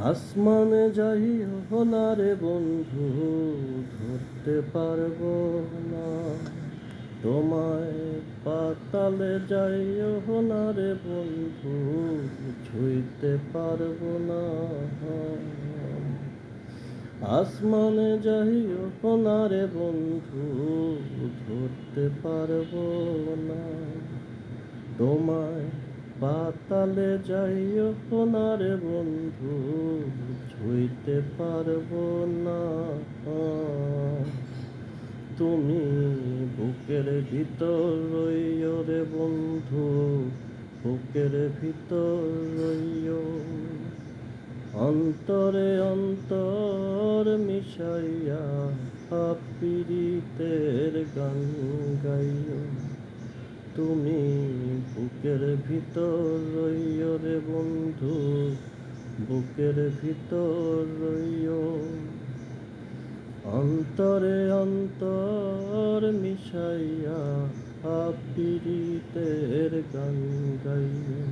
আসমানে যাই না রে বন্ধু, ধরতে পারব না। তোমায় পাতালে যাইও না রে বন্ধু, ছুঁইতে পারব না। আসমানে যাইও না রে বন্ধু, ধরতে পারব না। তোমায় পাতালে যাইও না রে বন্ধু পারব না। তুমি বুকের ভিতর রইও রে বন্ধু, বুকের ভিতর রইও। অন্তরে অন্তর মিশাইয়া পীড়িতের গান গাইও। তুমি বুকের ভিতর রইও রে বন্ধু বুকের ভিতর রইও। অন্তরে অন্তর মিশাইয়া পীড়িতের গান গাইও।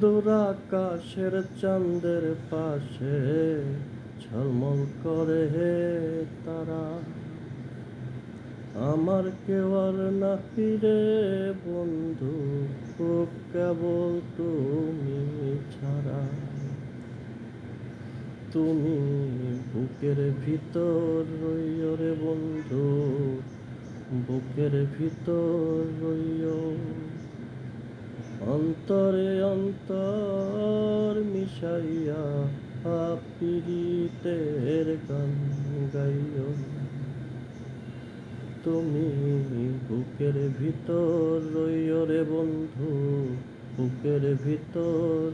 দুরাকাশের চাঁদের পাশে ঝলমল করে হে তারা। আমার কেউ আর না ফিরে, বন্ধু খুব কেবল তুমি ছাড়া। তুমি বুকের ভিতর রইও রে বন্ধু, বুকের ভিতর রইও। অন্তরে অন্তর মিশাইয়া পীড়িতের গান গাইও। তুমি বুকের ভিতর রইও রে বন্ধু বুকের ভিতর